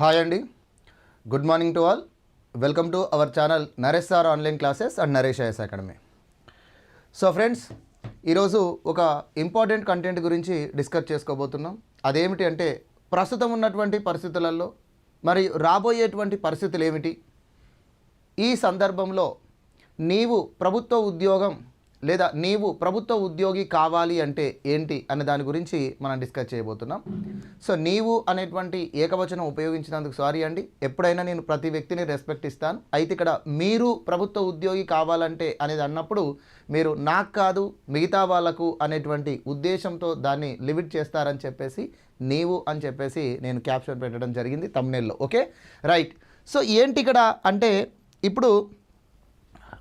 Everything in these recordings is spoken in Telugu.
హాయ్ అండి good morning to all welcome to our channel Naresh sir online classes and Naresh IS academy so friends ఈరోజు ఒక ఇంపార్టెంట్ కంటెంట్ గురించి డిస్కస్ చేసుకోబోతున్నాం. అదేమిటి అంటే ప్రస్తుతం ఉన్నటువంటి పరిస్థితులలో మరి రాబోయేటువంటి పరిస్థితులు ఏమిటి? ఈ సందర్భంలో నీవు ప్రభుత్వ ఉద్యోగం లేదా నీవు ప్రభుత్వ ఉద్యోగి కావాలి అంటే ఏంటి అనే దాని గురించి మనం డిస్కస్ చేయబోతున్నాం. సో నీవు అనేటువంటి ఏకవచనం ఉపయోగించినందుకు సారీ అండి. ఎప్పుడైనా నేను ప్రతి వ్యక్తిని రెస్పెక్ట్ ఇస్తాను. అయితే ఇక్కడ మీరు ప్రభుత్వ ఉద్యోగి కావాలంటే అనేది అన్నప్పుడు మీరు నాకు కాదు మిగతా వాళ్ళకు అనేటువంటి ఉద్దేశంతో దాన్ని లిమిట్ చేస్తారని చెప్పేసి నీవు అని చెప్పేసి నేను క్యాప్షన్ పెట్టడం జరిగింది తమ్నేల్లో. ఓకే? రైట్. సో ఏంటి ఇక్కడ అంటే ఇప్పుడు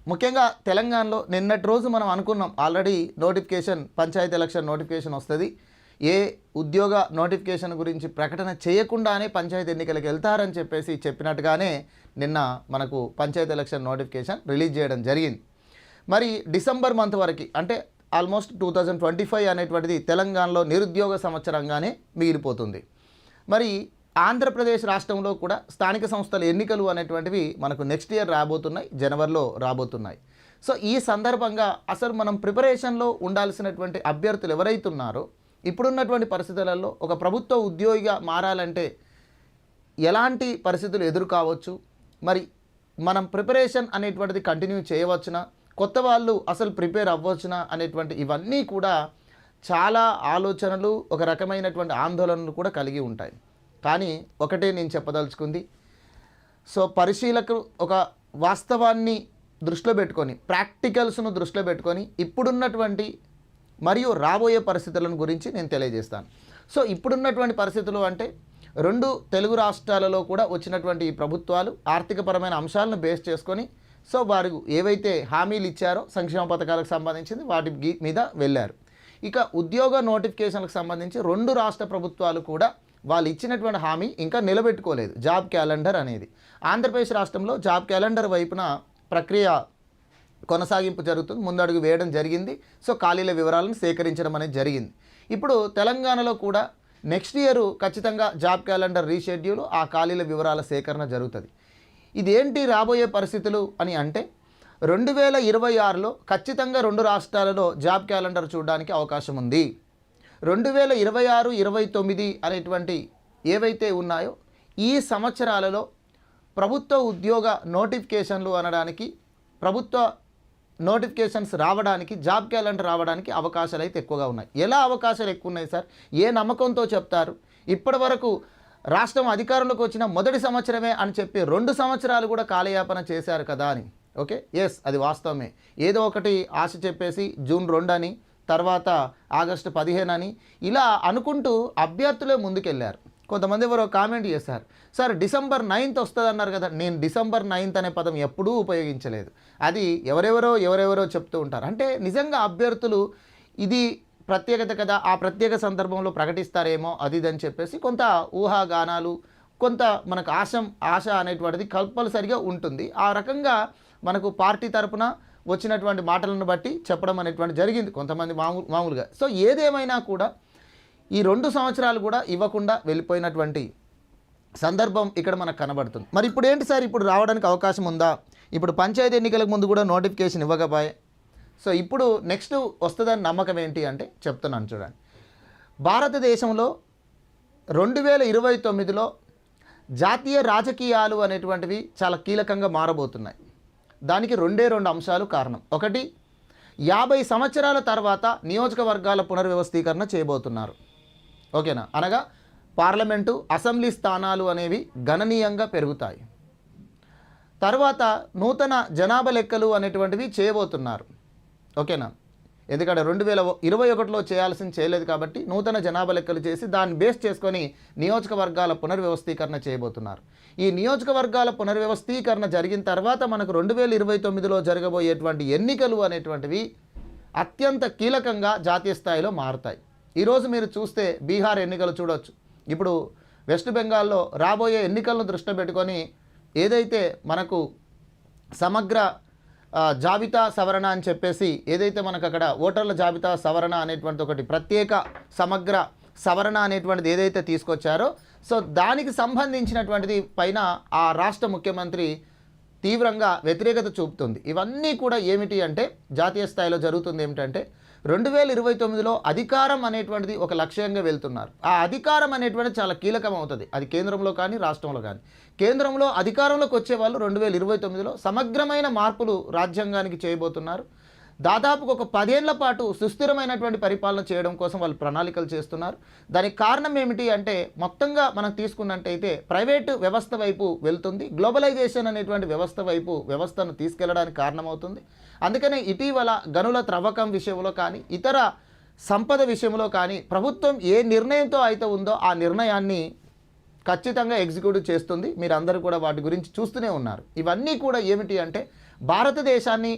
ముఖ్యంగా తెలంగాణలో నిన్నటి రోజు మనం అనుకున్నాం already notification panchayat election notification వస్తుంది. ఏ ఉద్యోగ నోటిఫికేషన్ గురించి ప్రకటన చేయకుండానే పంచాయతీ ఎన్నికలకు వెళ్తారని చెప్పేసి చెప్పినట్టుగానే నిన్న మనకు పంచాయతీ ఎలక్షన్ నోటిఫికేషన్ రిలీజ్ చేయడం జరిగింది. మరి డిసెంబర్ మంత్ వరకు అంటే almost two thousand twenty five అనేటువంటిది తెలంగాణలో నిరుద్యోగ సంవత్సరంగానే మిగిలిపోతుంది. మరి ఆంధ్రప్రదేశ్ రాష్ట్రంలో కూడా స్థానిక సంస్థల ఎన్నికలు అనేటువంటివి మనకు నెక్స్ట్ ఇయర్ రాబోతున్నాయి జనవరిలో రాబోతున్నాయి. సో ఈ సందర్భంగా అసలు మనం ప్రిపరేషన్లో ఉండాల్సినటువంటి అభ్యర్థులు ఎవరైతున్నారో ఇప్పుడున్నటువంటి పరిస్థితులలో ఒక ప్రభుత్వ ఉద్యోగిగా మారాలంటే ఎలాంటి పరిస్థితులు ఎదురు కావచ్చు మరి మనం ప్రిపరేషన్ అనేటువంటిది కంటిన్యూ చేయవచ్చునా? కొత్త వాళ్ళు అసలు ప్రిపేర్ అవ్వచ్చునా? అనేటువంటి ఇవన్నీ కూడా చాలా ఆలోచనలు ఒక రకమైనటువంటి ఆందోళనలు కూడా కలిగి ఉంటాయి. కానీ ఒకటే నేను చెప్పదలుచుకుంది. సో పరిశీలకు ఒక వాస్తవాన్ని దృష్టిలో పెట్టుకొని ప్రాక్టికల్స్ను దృష్టిలో పెట్టుకొని ఇప్పుడున్నటువంటి మరియు రాబోయే పరిస్థితులను గురించి నేను తెలియజేస్తాను. సో ఇప్పుడున్నటువంటి పరిస్థితులు అంటే రెండు తెలుగు రాష్ట్రాలలో కూడా వచ్చినటువంటి ఈ ప్రభుత్వాలు ఆర్థికపరమైన అంశాలను బేస్ చేసుకొని సో వారు ఏవైతే హామీలు ఇచ్చారో సంక్షేమ పథకాలకు సంబంధించింది వాటి మీద వెళ్ళారు. ఇక ఉద్యోగ నోటిఫికేషన్లకు సంబంధించి రెండు రాష్ట్ర ప్రభుత్వాలు కూడా వాళ్ళు ఇచ్చినటువంటి హామీ ఇంకా నిలబెట్టుకోలేదు. జాబ్ క్యాలెండర్ అనేది. ఆంధ్రప్రదేశ్ రాష్ట్రంలో జాబ్ క్యాలెండర్ వైపున ప్రక్రియ కొనసాగింపు జరుగుతుంది. ముందడుగు వేయడం జరిగింది. సో ఖాళీల వివరాలను సేకరించడం అనేది జరిగింది. ఇప్పుడు తెలంగాణలో కూడా నెక్స్ట్ ఇయర్ ఖచ్చితంగా జాబ్ క్యాలెండర్ రీషెడ్యూల్ ఆ ఖాళీల వివరాల సేకరణ జరుగుతుంది. ఇదేంటి రాబోయే పరిస్థితులు అని అంటే రెండు వేల ఇరవై ఆరులో ఖచ్చితంగా రెండు రాష్ట్రాలలో జాబ్ క్యాలెండర్ చూడడానికి అవకాశం ఉంది. రెండు వేల ఇరవై ఆరు ఇరవై తొమ్మిది అనేటువంటి ఏవైతే ఉన్నాయో ఈ సంవత్సరాలలో ప్రభుత్వ ఉద్యోగ నోటిఫికేషన్లు అనడానికి ప్రభుత్వ నోటిఫికేషన్స్ రావడానికి జాబ్ క్యాలెండర్ రావడానికి అవకాశాలు అయితే ఎక్కువగా ఉన్నాయి. ఎలా అవకాశాలు ఎక్కువ ఉన్నాయి సార్? ఏ నమ్మకంతో చెప్తారు? ఇప్పటి వరకు రాష్ట్రం అధికారంలోకి వచ్చిన మొదటి సంవత్సరమే అని చెప్పి రెండు సంవత్సరాలు కూడా కాలయాపన చేశారు కదా అని. ఓకే? ఎస్ అది వాస్తవమే. ఏదో ఒకటి ఆశ చెప్పేసి జూన్ రెండు అని తర్వాత ఆగస్టు పదిహేను అని ఇలా అనుకుంటూ అభ్యర్థులే ముందుకెళ్ళారు కొంతమంది ఎవరో కామెంట్ చేశారు. సార్ డిసెంబర్ నైన్త్ వస్తుంది అన్నారు కదా నేను డిసెంబర్ నైన్త్ అనే పదం ఎప్పుడూ ఉపయోగించలేదు. అది ఎవరెవరో ఎవరెవరో చెప్తూ ఉంటారు. అంటే నిజంగా అభ్యర్థులు ఇది ప్రత్యేకత కదా ఆ ప్రత్యేక సందర్భంలో ప్రకటిస్తారేమో అది ఇది అని చెప్పేసి కొంత ఊహాగానాలు కొంత మనకు ఆశం ఆశ అనేటువంటిది కంపల్సరిగా ఉంటుంది. ఆ రకంగా మనకు పార్టీ తరపున వచ్చినటువంటి మాటలను బట్టి చెప్పడం అనేటువంటి జరిగింది కొంతమంది మామూలు మామూలుగా. సో ఏదేమైనా కూడా ఈ రెండు సంవత్సరాలు కూడా ఇవ్వకుండా వెళ్ళిపోయినటువంటి సందర్భం ఇక్కడ మనకు కనబడుతుంది. మరి ఇప్పుడు ఏంటి సార్? ఇప్పుడు రావడానికి అవకాశం ఉందా? ఇప్పుడు పంచాయతీ ఎన్నికలకు ముందు కూడా నోటిఫికేషన్ ఇవ్వకపోయే. సో ఇప్పుడు నెక్స్ట్ వస్తుందని నమ్మకం ఏంటి అంటే చెప్తున్నాను చూడండి. భారతదేశంలో రెండు వేల ఇరవై తొమ్మిదిలో జాతీయ రాజకీయాలు అనేటువంటివి చాలా కీలకంగా మారబోతున్నాయి. దానికి రెండే రెండు అంశాలు కారణం. ఒకటి యాభై సంవత్సరాల తర్వాత నియోజకవర్గాల పునర్వ్యవస్థీకరణ చేయబోతున్నారు. ఓకేనా? అనగా పార్లమెంటు అసెంబ్లీ స్థానాలు అనేవి గణనీయంగా పెరుగుతాయి. తర్వాత నూతన జనాభా లెక్కలు అనేటువంటివి చేయబోతున్నారు. ఓకేనా? ఎందుకంటే రెండు వేల ఇరవై ఒకటిలో చేయాల్సింది చేయలేదు కాబట్టి నూతన జనాభా లెక్కలు చేసి దాన్ని బేస్ చేసుకొని నియోజకవర్గాల పునర్వ్యవస్థీకరణ చేయబోతున్నారు. ఈ నియోజకవర్గాల పునర్వ్యవస్థీకరణ జరిగిన తర్వాత మనకు రెండు వేల ఇరవై తొమ్మిదిలో జరగబోయేటువంటి ఎన్నికలు అనేటువంటివి అత్యంత కీలకంగా జాతీయ స్థాయిలో మారుతాయి. ఈరోజు మీరు చూస్తే బీహార్ ఎన్నికలు చూడవచ్చు ఇప్పుడు వెస్ట్ బెంగాల్లో రాబోయే ఎన్నికలను దృష్టిలో పెట్టుకొని ఏదైతే మనకు సమగ్ర జాబితా సవరణ అని చెప్పేసి ఏదైతే మనకు అక్కడ ఓటర్ల జాబితా సవరణ అనేటువంటి ఒకటి ప్రత్యేక సమగ్ర సవరణ అనేటువంటిది ఏదైతే తీసుకొచ్చారో సో దానికి సంబంధించినటువంటిది పైన ఆ రాష్ట్ర ముఖ్యమంత్రి తీవ్రంగా వ్యతిరేకత చూపుతుంది. ఇవన్నీ కూడా ఏమిటి అంటే జాతీయ స్థాయిలో జరుగుతుంది ఏమిటంటే రెండు వేల ఇరవై తొమ్మిదిలో అధికారం అనేటువంటిది ఒక లక్ష్యంగా వెళ్తున్నారు. ఆ అధికారం అనేటువంటిది చాలా కీలకం అవుతుంది అది కేంద్రంలో కానీ రాష్ట్రంలో కానీ. కేంద్రంలో అధికారంలోకి వచ్చే వాళ్ళు రెండు వేల ఇరవై తొమ్మిదిలో సమగ్రమైన మార్పులు రాజ్యాంగానికి చేయబోతున్నారు. దాదాపు ఒక పదేళ్ళ పాటు సుస్థిరమైనటువంటి పరిపాలన చేయడం కోసం వాళ్ళు ప్రణాళికలు చేస్తున్నారు. దానికి కారణం ఏమిటి అంటే మొత్తంగా మనం తీసుకున్నట్టయితే ప్రైవేటు వ్యవస్థ వైపు వెళ్తుంది. గ్లోబలైజేషన్ అనేటువంటి వ్యవస్థ వైపు వ్యవస్థను తీసుకెళ్ళడానికి కారణమవుతుంది. అందుకనే ఇటీవల గనుల త్రవ్వకం విషయంలో కానీ ఇతర సంపద విషయంలో కానీ ప్రభుత్వం ఏ నిర్ణయంతో అయితే ఉందో ఆ నిర్ణయాన్ని ఖచ్చితంగా ఎగ్జిక్యూటివ్ చేస్తుంది. మీరు అందరూ కూడా వాటి గురించి చూస్తూనే ఉన్నారు. ఇవన్నీ కూడా ఏమిటి అంటే భారతదేశాన్ని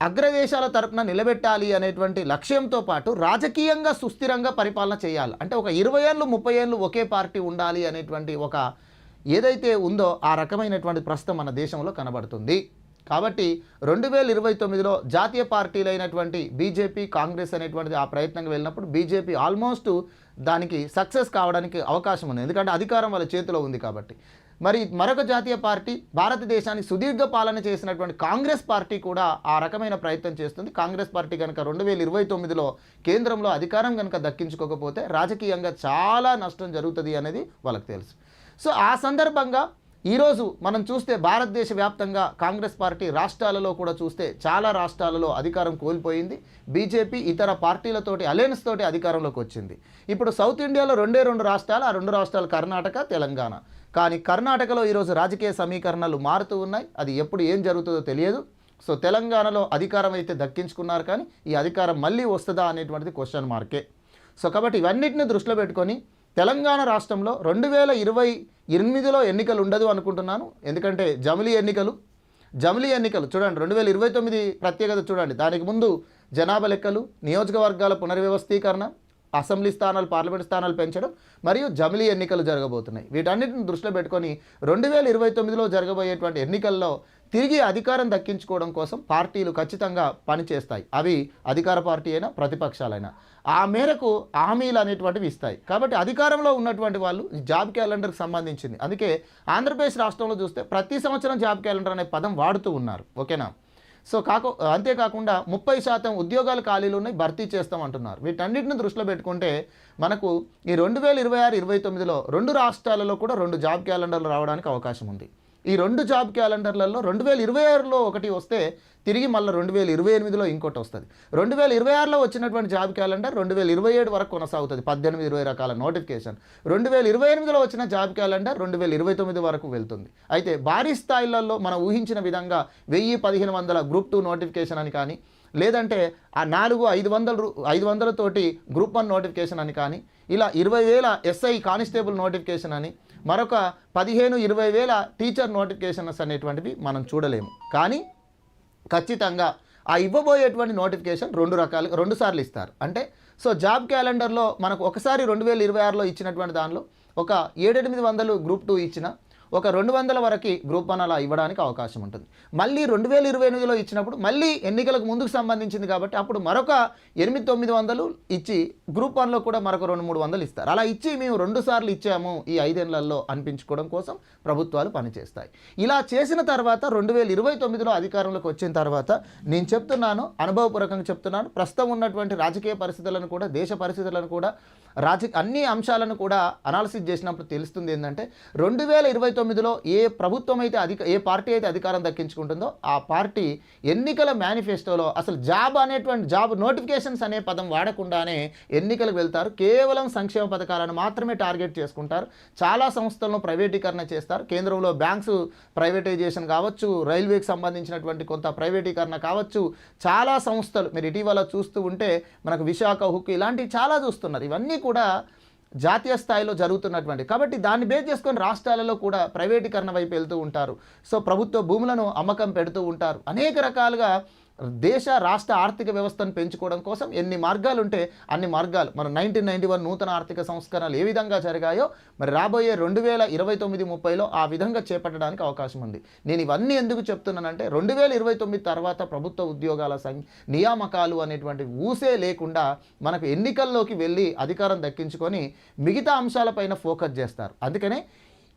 అగ్రదేశాల తరపున నిలబెట్టాలి అనేటువంటి లక్ష్యంతో పాటు రాజకీయంగా సుస్థిరంగా పరిపాలన చేయాలి. అంటే ఒక ఇరవై ఏళ్ళు ముప్పై ఏళ్ళు ఒకే పార్టీ ఉండాలి అనేటువంటి ఒక ఏదైతే ఉందో ఆ రకమైనటువంటి ప్రస్తుతం మన దేశంలో కనబడుతుంది. కాబట్టి రెండు వేల ఇరవై తొమ్మిదిలో జాతీయ పార్టీలైనటువంటి బీజేపీ కాంగ్రెస్ అనేటువంటిది ఆ ప్రయత్నంగా వెళ్ళినప్పుడు బీజేపీ ఆల్మోస్ట్ దానికి సక్సెస్ కావడానికి అవకాశం ఉంది. ఎందుకంటే అధికారం వాళ్ళ చేతిలో ఉంది కాబట్టి. మరి మరొక జాతీయ పార్టీ భారతదేశాన్ని సుదీర్ఘ పాలన చేసినటువంటి కాంగ్రెస్ పార్టీ కూడా ఆ రకమైన ప్రయత్నం చేస్తుంది. కాంగ్రెస్ పార్టీ కనుక రెండు వేల ఇరవై తొమ్మిదిలో కేంద్రంలో అధికారం కనుక దక్కించుకోకపోతే రాజకీయంగా చాలా నష్టం జరుగుతుంది అనేది వాళ్ళకి తెలుసు. సో ఆ సందర్భంగా ఈరోజు మనం చూస్తే భారతదేశ వ్యాప్తంగా కాంగ్రెస్ పార్టీ రాష్ట్రాలలో కూడా చూస్తే చాలా రాష్ట్రాలలో అధికారం కోల్పోయింది. బీజేపీ ఇతర పార్టీలతోటి అలయన్స్ తోటి అధికారంలోకి వచ్చింది. ఇప్పుడు సౌత్ ఇండియాలో రెండే రెండు రాష్ట్రాలు ఆ రెండు రాష్ట్రాలు కర్ణాటక తెలంగాణ. కానీ కర్ణాటకలో ఈరోజు రాజకీయ సమీకరణలు మారుతూ ఉన్నాయి. అది ఎప్పుడు ఏం జరుగుతుందో తెలియదు. సో తెలంగాణలో అధికారం అయితే దక్కించుకున్నారు కానీ ఈ అధికారం మళ్ళీ వస్తుందా అనేటువంటిది క్వశ్చన్ మార్కే సో కాబట్టి ఇవన్నిటిని దృష్టిలో పెట్టుకొని తెలంగాణ రాష్ట్రంలో రెండు వేల ఇరవై ఎనిమిదిలో ఎన్నికలు ఉండదు అనుకుంటున్నాను. ఎందుకంటే జమిలీ ఎన్నికలు జమిలీ ఎన్నికలు చూడండి రెండు వేల ఇరవై తొమ్మిది ప్రత్యేకత చూడండి. దానికి ముందు జనాభా లెక్కలు నియోజకవర్గాల పునర్వ్యవస్థీకరణ అసెంబ్లీ స్థానాలు పార్లమెంట్ స్థానాలు పెంచడం మరియు జమిలీ ఎన్నికలు జరగబోతున్నాయి. వీటన్నిటిని దృష్టిలో పెట్టుకొని రెండు వేల ఇరవై తొమ్మిదిలో జరగబోయేటువంటి ఎన్నికల్లో తిరిగి అధికారం దక్కించుకోవడం కోసం పార్టీలు ఖచ్చితంగా పనిచేస్తాయి. అవి అధికార పార్టీ అయినా ప్రతిపక్షాలైనా. ఆ మేరకు హామీలు అనేటువంటివి ఇస్తాయి. కాబట్టి అధికారంలో ఉన్నటువంటి వాళ్ళు ఈ జాబ్ క్యాలెండర్కి సంబంధించింది. అందుకే ఆంధ్రప్రదేశ్ రాష్ట్రంలో చూస్తే ప్రతి సంవత్సరం జాబ్ క్యాలెండర్ అనే పదం వాడుతూ ఉన్నారు. ఓకేనా? సో కాకు అంతేకాకుండా ముప్పై శాతం ఉద్యోగాలు ఖాళీలు ఉన్నాయి భర్తీ చేస్తాం అంటున్నారు. వీటన్నిటిని దృష్టిలో పెట్టుకుంటే మనకు ఈ రెండు వేల ఇరవై ఆరు ఇరవై తొమ్మిదిలో రెండు రాష్ట్రాలలో కూడా రెండు జాబ్ క్యాలెండర్లు రావడానికి అవకాశం ఉంది. ఈ రెండు జాబ్ క్యాలెండర్లలో రెండు వేల ఇరవై ఆరులో ఒకటి వస్తే తిరిగి మళ్ళీ రెండు వేల ఇరవై ఎనిమిదిలో ఇంకోటి వస్తుంది. రెండు వేల ఇరవై ఆరులో వచ్చినటువంటి జాబ్ క్యాలెండర్ రెండు వేల ఇరవై ఏడు వరకు కొనసాగుతుంది. పద్దెనిమిది ఇరవై రకాల నోటిఫికేషన్. రెండు వేల ఇరవై ఎనిమిదిలో వచ్చిన జాబ్ క్యాలెండర్ రెండు వేల ఇరవై తొమ్మిది వరకు వెళ్తుంది. అయితే భారీ స్థాయిలలో మనం ఊహించిన విధంగా వెయ్యి పదిహేను వందల గ్రూప్ టూ నోటిఫికేషన్ అని కానీ లేదంటే ఆ నాలుగు ఐదు వందల ఐదు వందలతోటి గ్రూప్ వన్ నోటిఫికేషన్ అని కానీ ఇలా ఇరవై వేల ఎస్ఐ కానిస్టేబుల్ నోటిఫికేషన్ అని మరొక పదిహేను ఇరవై వేల టీచర్ నోటిఫికేషన్స్ అనేటువంటివి మనం చూడలేము. కానీ ఖచ్చితంగా ఆ ఇవ్వబోయేటువంటి నోటిఫికేషన్ రెండు రకాలు రెండు సార్లు ఇస్తారు. అంటే సో జాబ్ క్యాలెండర్లో మనకు ఒకసారి రెండు వేల ఇరవై ఆరులో ఇచ్చినటువంటి దానిలో ఒక ఏడెనిమిది వందలు గ్రూప్ టూ ఇచ్చిన ఒక రెండు వందల వరకు గ్రూప్ వన్ అలా ఇవ్వడానికి అవకాశం ఉంటుంది. మళ్ళీ రెండు వేల ఇరవై ఎనిమిదిలో ఇచ్చినప్పుడు మళ్ళీ ఎన్నికలకు ముందుకు సంబంధించింది కాబట్టి అప్పుడు మరొక ఎనిమిది తొమ్మిది వందలు ఇచ్చి గ్రూప్ వన్లో కూడా మరొక రెండు మూడు వందలు ఇస్తారు. అలా ఇచ్చి మేము రెండు సార్లు ఇచ్చాము ఈ ఐదేళ్ళలో అనిపించుకోవడం కోసం ప్రభుత్వాలు పనిచేస్తాయి. ఇలా చేసిన తర్వాత రెండు వేల ఇరవై తొమ్మిదిలో అధికారంలోకి వచ్చిన తర్వాత నేను చెప్తున్నాను అనుభవపూర్వకంగా చెప్తున్నాను ప్రస్తుతం ఉన్నటువంటి రాజకీయ పరిస్థితులను కూడా దేశ పరిస్థితులను కూడా రాజ అన్ని అంశాలను కూడా అనాలిసిస్ చేసినప్పుడు తెలుస్తుంది ఏంటంటే రెండు వేల ఇరవై తొమ్మిదిలో ఏ ప్రభుత్వం అయితే అధిక ఏ పార్టీ అయితే అధికారం దక్కించుకుంటుందో ఆ పార్టీ ఎన్నికల మేనిఫెస్టోలో అసలు జాబ్ అనేటువంటి జాబ్ నోటిఫికేషన్స్ అనే పదం వాడకుండానే ఎన్నికలకు వెళ్తారు. కేవలం సంక్షేమ పథకాలను మాత్రమే టార్గెట్ చేసుకుంటారు. చాలా సంస్థలను ప్రైవేటీకరణ చేస్తారు. కేంద్రంలో బ్యాంక్స్ ప్రైవేటైజేషన్ కావచ్చు రైల్వేకి సంబంధించినటువంటి కొంత ప్రైవేటీకరణ కావచ్చు. చాలా సంస్థలు మీరు ఇటీవల చూస్తూ ఉంటే మనకు విశాఖ హుక్ ఇలాంటివి చాలా చూస్తున్నారు. ఇవన్నీ కూడా జాతీయ స్థాయిలో జరుగుతున్నటువంటి. కాబట్టి దాన్ని బేస్ చేసుకొని రాష్ట్రాలలో కూడా ప్రైవేటీకరణ వైపు వెళ్తూ ఉంటారు. సో ప్రభుత్వ భూములను అమ్మకం పెడుతూ ఉంటారు. అనేక రకాలుగా దేశ రాష్ట్ర ఆర్థిక వ్యవస్థను పెంచుకోవడం కోసం ఎన్ని మార్గాలు ఉంటే అన్ని మార్గాలు. మన నైన్టీన్ నైన్టీ వన్ నూతన ఆర్థిక సంస్కరణలు ఏ విధంగా జరిగాయో మరి రాబోయే రెండు వేల ఇరవై తొమ్మిది ముప్పైలో ఆ విధంగా చేపట్టడానికి అవకాశం ఉంది. నేను ఇవన్నీ ఎందుకు చెప్తున్నానంటే రెండు వేల ఇరవై తొమ్మిది తర్వాత ప్రభుత్వ ఉద్యోగాల సం నియామకాలు అనేటువంటి ఊసే లేకుండా మనకు ఎన్నికల్లోకి వెళ్ళి అధికారం దక్కించుకొని మిగతా అంశాలపైన ఫోకస్ చేస్తారు. అందుకనే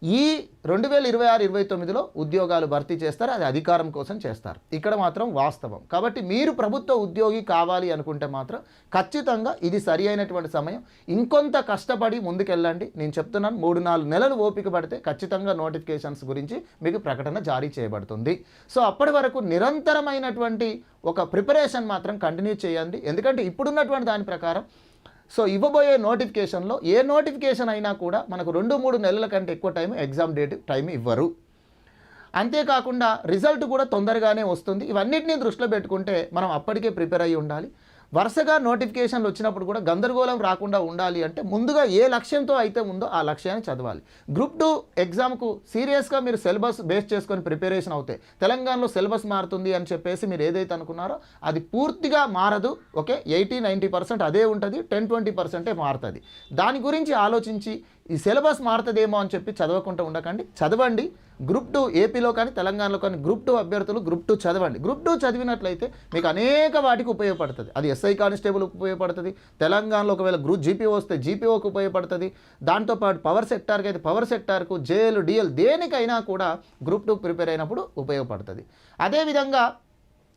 ఈ రెండు వేల ఇరవై ఆరు ఇరవై తొమ్మిదిలో ఉద్యోగాలు భర్తీ చేస్తారు అది అధికారం కోసం చేస్తారు. ఇక్కడ మాత్రం వాస్తవం. కాబట్టి మీరు ప్రభుత్వ ఉద్యోగి కావాలి అనుకుంటే మాత్రం ఖచ్చితంగా ఇది సరి అయినటువంటి సమయం. ఇంకొంత కష్టపడి ముందుకెళ్ళండి. నేను చెప్తున్నాను మూడు నాలుగు నెలలు ఓపిక పడితే ఖచ్చితంగా నోటిఫికేషన్స్ గురించి మీకు ప్రకటన జారీ చేయబడుతుంది. సో అప్పటి వరకు నిరంతరమైనటువంటి ఒక ప్రిపరేషన్ మాత్రం కంటిన్యూ చేయండి. ఎందుకంటే ఇప్పుడున్నటువంటి దాని ప్రకారం సో ఇవ్వబోయే నోటిఫికేషన్లో ఏ నోటిఫికేషన్ అయినా కూడా మనకు రెండు మూడు నెలల కంటే ఎక్కువ టైం ఎగ్జామ్ డేట్ టైం ఇవ్వరు. అంతేకాకుండా రిజల్ట్ కూడా తొందరగానే వస్తుంది. ఇవన్నిటిని దృష్టిలో పెట్టుకుంటే మనం అప్పటికే ప్రిపేర్ అయ్యి ఉండాలి. వరుసగా నోటిఫికేషన్లు వచ్చినప్పుడు కూడా గందరగోళం రాకుండా ఉండాలి అంటే ముందుగా ఏ లక్ష్యంతో అయితే ఉందో ఆ లక్ష్యాన్ని చదవాలి. గ్రూప్ టూ ఎగ్జామ్కు సీరియస్గా మీరు సిలబస్ బేస్ చేసుకొని ప్రిపరేషన్ అవుతాయి తెలంగాణలో సిలబస్ మారుతుంది అని చెప్పేసి మీరు ఏదైతే అనుకున్నారో అది పూర్తిగా మారదు ఓకే? ఎయిటీ నైంటీ పర్సెంట్ అదే ఉంటుంది టెన్ ట్వంటీ పర్సెంటే మారుతుంది. దాని గురించి ఆలోచించి ఈ సిలబస్ మారుతుందేమో అని చెప్పి చదవకుండా ఉండకండి. చదవండి. గ్రూప్ టూ ఏపీలో కానీ తెలంగాణలో కానీ గ్రూప్ టూ అభ్యర్థులు గ్రూప్ టూ చదవండి. గ్రూప్ టూ చదివినట్లయితే మీకు అనేక వాటికి ఉపయోగపడుతుంది. అది ఎస్ఐ కానిస్టేబుల్ ఉపయోగపడుతుంది. తెలంగాణలో ఒకవేళ గ్రూప్ జీపీఓ వస్తే జీపీఓకి ఉపయోగపడుతుంది. దాంతోపాటు పవర్ సెక్టార్కి అయితే పవర్ సెక్టార్కు జేఎల్ డిఎల్ దేనికైనా కూడా గ్రూప్ టూ ప్రిపేర్ అయినప్పుడు ఉపయోగపడుతుంది. అదేవిధంగా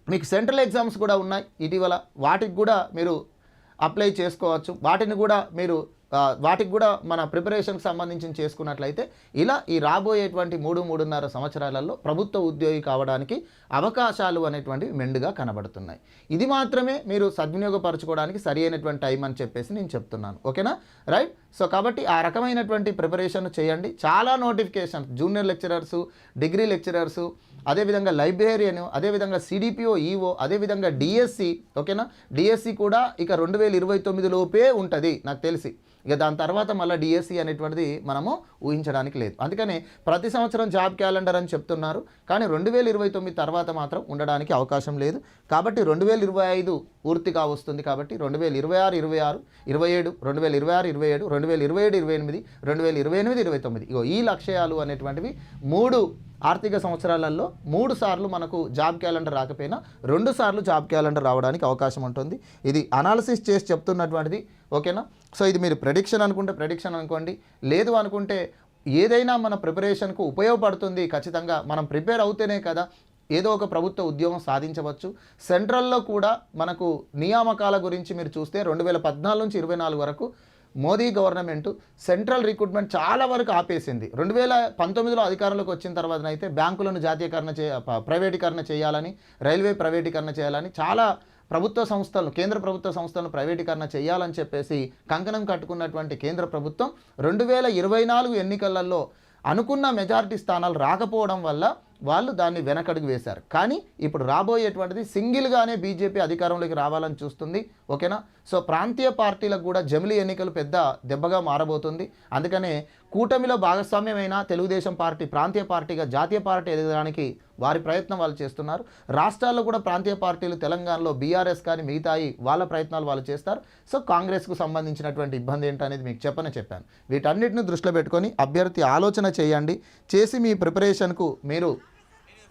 మీకు సెంట్రల్ ఎగ్జామ్స్ కూడా ఉన్నాయి. ఇటీవల వాటికి కూడా మీరు అప్లై చేసుకోవచ్చు. వాటిని కూడా మీరు వాటికి కూడా మన ప్రిపరేషన్కి సంబంధించి చేసుకున్నట్లయితే ఇలా ఈ రాబోయేటువంటి మూడు మూడున్నర సంవత్సరాలలో ప్రభుత్వ ఉద్యోగి కావడానికి అవకాశాలు అనేటువంటివి మెండుగా కనబడుతున్నాయి. ఇది మాత్రమే మీరు సద్వినియోగపరచుకోవడానికి సరి అయినటువంటి టైం అని చెప్పేసి నేను చెప్తున్నాను. ఓకేనా? రైట్ సో కాబట్టి ఆ రకమైనటువంటి ప్రిపరేషన్ చేయండి. చాలా notification junior lecturers degree lecturers అదేవిధంగా లైబ్రేరియన్ అదేవిధంగా సిడిపిఓ ఈఓ అదేవిధంగా డిఎస్సి ఓకేనా? డిఎస్సి కూడా ఇక రెండు వేల ఇరవై తొమ్మిది లోపే ఉంటుంది నాకు తెలిసి. ఇక దాని తర్వాత మళ్ళీ డిఎస్సి అనేటువంటిది మనము ఊహించడానికి లేదు. అందుకనే ప్రతి సంవత్సరం జాబ్ క్యాలెండర్ అని చెప్తున్నారు. కానీ రెండు వేల ఇరవై తొమ్మిది తర్వాత మాత్రం ఉండడానికి అవకాశం లేదు. కాబట్టి రెండు వేల ఇరవై ఐదు పూర్తిగా వస్తుంది కాబట్టి రెండు వేల ఇరవై ఆరు ఇరవై ఆరు ఇరవై ఏడు రెండు వేల ఇరవై ఆరు ఇరవై ఏడు రెండు వేల ఇరవై ఏడు ఇరవై ఎనిమిది రెండు వేల ఇరవై ఎనిమిది ఇరవై తొమ్మిది ఇగో ఈ లక్ష్యాలు అనేటువంటివి మూడు ఆర్థిక సంవత్సరాలలో మూడు సార్లు మనకు జాబ్ క్యాలెండర్ రాకపోయినా రెండు సార్లు జాబ్ క్యాలెండర్ రావడానికి అవకాశం ఉంటుంది. ఇది అనాలిసిస్ చేసి చెప్తున్నటువంటిది ఓకేనా? సో ఇది మీరు ప్రెడిక్షన్ అనుకుంటే ప్రెడిక్షన్ అనుకోండి. లేదు అనుకుంటే ఏదైనా మన ప్రిపరేషన్కు ఉపయోగపడుతుంది ఖచ్చితంగా మనం ప్రిపేర్ అవుతేనే కదా ఏదో ఒక ప్రభుత్వ ఉద్యోగం సాధించవచ్చు. సెంట్రల్లో కూడా మనకు నియామకాల గురించి మీరు చూస్తే రెండు వేల పద్నాలుగు నుంచి ఇరవై నాలుగు వరకు మోదీ గవర్నమెంట్ సెంట్రల్ రిక్రూట్మెంట్ చాలా వరకు ఆపేసింది. రెండు వేల పంతొమ్మిదిలో అధికారంలోకి వచ్చిన తర్వాత అయితే బ్యాంకులను జాతీయకరణ చే ప్రైవేటీకరణ చేయాలని రైల్వే ప్రైవేటీకరణ చేయాలని చాలా ప్రభుత్వ సంస్థలు కేంద్ర ప్రభుత్వ సంస్థలను ప్రైవేటీకరణ చేయాలని చెప్పేసి కంకణం కట్టుకున్నటువంటి కేంద్ర ప్రభుత్వం రెండు వేల ఇరవై నాలుగు ఎన్నికలలో అనుకున్న మెజారిటీ స్థానాలు రాకపోవడం వల్ల వాళ్ళు దాన్ని వెనకడుగు వేశారు. కానీ ఇప్పుడు రాబోయేటువంటిది సింగిల్గానే బీజేపీ అధికారంలోకి రావాలని చూస్తుంది. ఓకేనా? సో ప్రాంతీయ పార్టీలకు కూడా జమిలీ ఎన్నికలు పెద్ద దెబ్బగా మారబోతుంది. అందుకనే కూటమిలో భాగస్వామ్యమైన తెలుగుదేశం పార్టీ ప్రాంతీయ పార్టీగా జాతీయ పార్టీ ఎదగడానికి వారి ప్రయత్నం వాళ్ళు చేస్తున్నారు. రాష్ట్రాల్లో కూడా ప్రాంతీయ పార్టీలు తెలంగాణలో బీఆర్ఎస్ కానీ మిగతాయి వాళ్ళ ప్రయత్నాలు వాళ్ళు చేస్తారు. సో కాంగ్రెస్కు సంబంధించినటువంటి ఇబ్బంది ఏంటనేది మీకు చెప్పనే చెప్పాను. వీటన్నిటిని దృష్టిలో పెట్టుకొని అభ్యర్థి ఆలోచన చేయండి. చేసి మీ ప్రిపరేషన్కు మీరు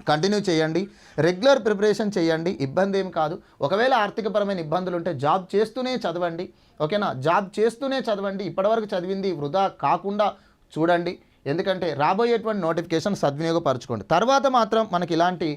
కంటిన్యూ చేయండి. రెగ్యులర్ ప్రిపరేషన్ చేయండి. ఇబ్బంది ఏం కాదు. ఒకవేళ ఆర్థికపరమైన ఇబ్బందులు ఉంటే జాబ్ చేస్తూనే చదవండి. ఓకేనా? జాబ్ చేస్తూనే చదవండి. ఇప్పటివరకు చదివింది వృధా కాకుండా చూడండి. ఎందుకంటే రాబోయేటువంటి నోటిఫికేషన్ సద్వినియోగపరచుకోండి. తర్వాత మాత్రం మనకి ఇలాంటి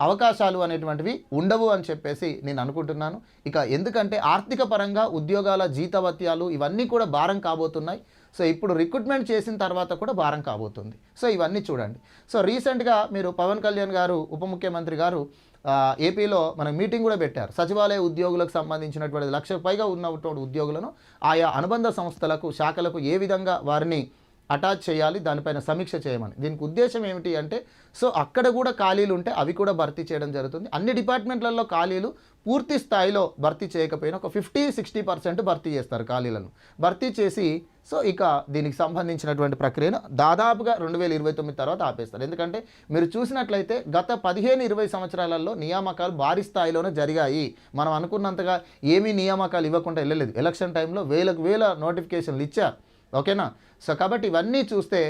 అవకాశాలు అనేటువంటివి ఉండవు అని చెప్పేసి నేను అనుకుంటున్నాను. ఇక ఎందుకంటే ఆర్థిక పరంగా ఉద్యోగాల జీతవత్యాలు ఇవన్నీ కూడా భారం కాబోతున్నాయి. సో ఇప్పుడు రిక్రూట్మెంట్ చేసిన తర్వాత కూడా భారం కాబోతుంది. సో ఇవన్నీ చూడండి. సో రీసెంట్గా మీరు పవన్ కళ్యాణ్ గారు ఉప ముఖ్యమంత్రి గారు ఏపీలో మన మీటింగ్ కూడా పెట్టారు. సచివాలయ ఉద్యోగులకు సంబంధించినటువంటి లక్షకు పైగా ఉన్నటువంటి ఉద్యోగులను ఆయా అనుబంధ సంస్థలకు శాఖలకు ఏ విధంగా వారిని అటాచ్ చేయాలి దానిపైన సమీక్ష చేయమని. దీనికి ఉద్దేశం ఏమిటి అంటే సో అక్కడ కూడా ఖాళీలు ఉంటే అవి కూడా భర్తీ చేయడం జరుగుతుంది. అన్ని డిపార్ట్మెంట్లలో ఖాళీలు పూర్తి స్థాయిలో భర్తీ చేయకపోయినా ఒక ఫిఫ్టీ సిక్స్టీ పర్సెంట్ భర్తీ చేస్తారు ఖాళీలను. భర్తీ చేసి సో ఇక దీనికి సంబంధించినటువంటి ప్రక్రియను దాదాపుగా రెండు వేల ఇరవై తొమ్మిది తర్వాత ఆపేస్తారు. ఎందుకంటే మీరు చూసినట్లయితే గత పదిహేను ఇరవై సంవత్సరాలలో నియామకాలు భారీ స్థాయిలోనే జరిగాయి. మనం అనుకున్నంతగా ఏమీ నియామకాలు ఇవ్వకుండా వెళ్ళలేదు. ఎలక్షన్ టైంలో వేలకు వేల నోటిఫికేషన్లు ఇచ్చారు. ఓకేనా? సో కాబట్టి ఇవన్నీ చూస్తే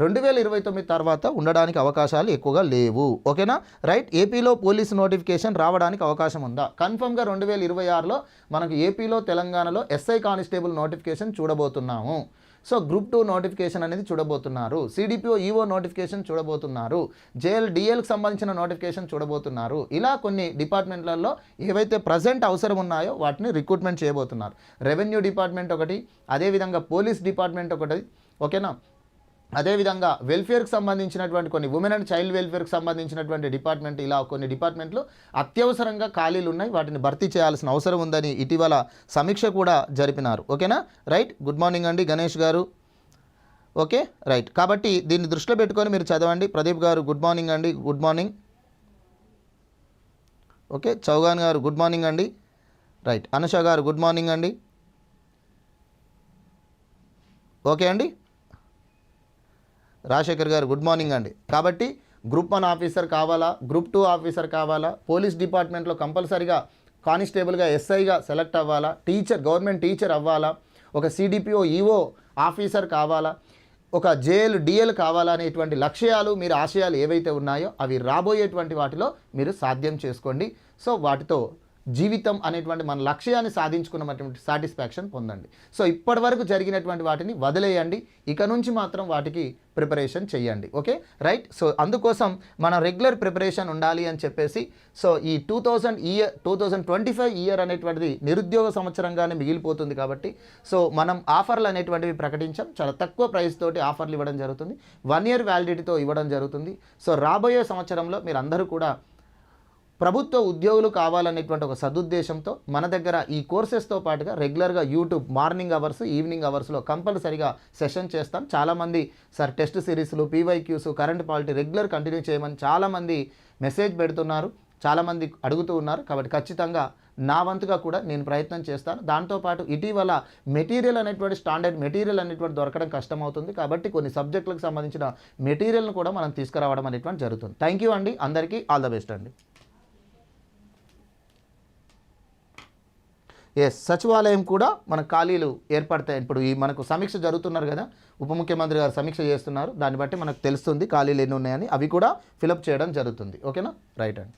రెండు వేల ఇరవై తొమ్మిది తర్వాత ఉండడానికి అవకాశాలు ఎక్కువగా లేవు. ఓకేనా? రైట్ ఏపీలో పోలీసు నోటిఫికేషన్ రావడానికి అవకాశం ఉందా? కన్ఫర్మ్గా రెండు వేల ఇరవై ఆరులో మనకు ఏపీలో తెలంగాణలో ఎస్ఐ కానిస్టేబుల్ నోటిఫికేషన్ చూడబోతున్నాము. సో గ్రూప్ టూ నోటిఫికేషన్ అనేది చూడబోతున్నారు. సిడిపిఓ ఈఓ నోటిఫికేషన్ చూడబోతున్నారు. జేఎల్ డిఎల్కి సంబంధించిన నోటిఫికేషన్ చూడబోతున్నారు. ఇలా కొన్ని డిపార్ట్మెంట్లలో ఏవైతే ప్రజెంట్ అవసరం ఉన్నాయో వాటిని రిక్రూట్మెంట్ చేయబోతున్నారు. రెవెన్యూ డిపార్ట్మెంట్ ఒకటి అదేవిధంగా పోలీస్ డిపార్ట్మెంట్ ఒకటి ఓకేనా? అదేవిధంగా వెల్ఫేర్కి సంబంధించినటువంటి కొన్ని ఉమెన్ అండ్ చైల్డ్ వెల్ఫేర్కి సంబంధించినటువంటి డిపార్ట్మెంట్ ఇలా కొన్ని డిపార్ట్మెంట్లు అత్యవసరంగా ఖాళీలు ఉన్నాయి. వాటిని భర్తీ చేయాల్సిన అవసరం ఉందని ఇటీవల సమీక్ష కూడా జరిపినారు. ఓకేనా? రైట్ గుడ్ మార్నింగ్ అండి గణేష్ గారు. ఓకే? రైట్ కాబట్టి దీన్ని దృష్టిలో పెట్టుకొని మీరు చదవండి. ప్రదీప్ గారు గుడ్ మార్నింగ్ అండి. Good morning okay? చౌగాన్ గారు గుడ్ మార్నింగ్ అండి. రైట్ అనుష గారు గుడ్ మార్నింగ్ అండి. ఓకే అండి? రాజశేఖర్ గారు గుడ్ మార్నింగ్ అండి. కాబట్టి గ్రూప్ వన్ ఆఫీసర్ కావాలా? గ్రూప్ టూ ఆఫీసర్ కావాలా? పోలీస్ డిపార్ట్మెంట్లో కంపల్సరీగా కానిస్టేబుల్గా ఎస్ఐగా సెలెక్ట్ అవ్వాలా? టీచర్ గవర్నమెంట్ టీచర్ అవ్వాలా? ఒక సిడిపిఓ ఈఓ ఆఫీసర్ కావాలా? ఒక జేఎల్ డిఎల్ కావాలా అనేటువంటి లక్ష్యాలు మీరు ఆశయాలు ఏవైతే ఉన్నాయో అవి రాబోయేటువంటి వాటిలో మీరు సాధ్యం చేసుకోండి. సో వాటితో జీవితం అనేటువంటి మన లక్ష్యాన్ని సాధించుకున్నటువంటి సాటిస్ఫాక్షన్ పొందండి. సో ఇప్పటి వరకు జరిగినటువంటి వాటిని వదిలేయండి. ఇక నుంచి మాత్రం వాటికి ప్రిపరేషన్ చేయండి ఓకే? రైట్? సో అందుకోసం మన రెగ్యులర్ ప్రిపరేషన్ ఉండాలి అని చెప్పేసి సో ఈ two thousand year two thousand twenty five year అనేటువంటిది నిరుద్యోగ సంవత్సరంగానే మిగిలిపోతుంది కాబట్టి సో మనం ఆఫర్లు అనేటువంటివి ప్రకటించాం. చాలా తక్కువ ప్రైస్ తోటి ఆఫర్లు ఇవ్వడం జరుగుతుంది. వన్ ఇయర్ వ్యాలిడిటీతో ఇవ్వడం జరుగుతుంది. సో రాబోయే సంవత్సరంలో మీరు అందరూ కూడా ప్రభుత్వ ఉద్యోగులు కావాలనేటువంటి ఒక సదుద్దేశంతో మన దగ్గర ఈ కోర్సెస్తో పాటుగా రెగ్యులర్గా యూట్యూబ్ మార్నింగ్ అవర్స్ ఈవినింగ్ అవర్స్లో కంపల్సరీగా సెషన్ చేస్తాం. చాలామంది సార్ టెస్ట్ సిరీస్లు PYQs current polity regular continue చేయమని చాలామంది మెసేజ్ పెడుతున్నారు. చాలామంది అడుగుతూ ఉన్నారు. కాబట్టి ఖచ్చితంగా నా వంతుగా కూడా నేను ప్రయత్నం చేస్తాను. దాంతోపాటు ఇటీవల మెటీరియల్ అనేటువంటి స్టాండర్డ్ మెటీరియల్ అనేటువంటి దొరకడం కష్టమవుతుంది. కాబట్టి కొన్ని సబ్జెక్టులకు సంబంధించిన మెటీరియల్ను కూడా మనం తీసుకురావడం అనేటువంటి జరుగుతుంది. థ్యాంక్ యూ అండి. అందరికీ ఆల్ ద బెస్ట్ అండి. ఎస్ సచివాలయం కూడా మన ఖాళీలు ఏర్పడతాయి. ఇప్పుడు ఈ మనకు సమీక్ష జరుగుతున్నారు కదా ఉప ముఖ్యమంత్రి గారు సమీక్ష చేస్తున్నారు. దాన్ని బట్టి మనకు తెలుస్తుంది ఖాళీలు ఎన్ని ఉన్నాయని. అవి కూడా ఫిలప్ చేయడం జరుగుతుంది. ఓకేనా? రైట్ అండి.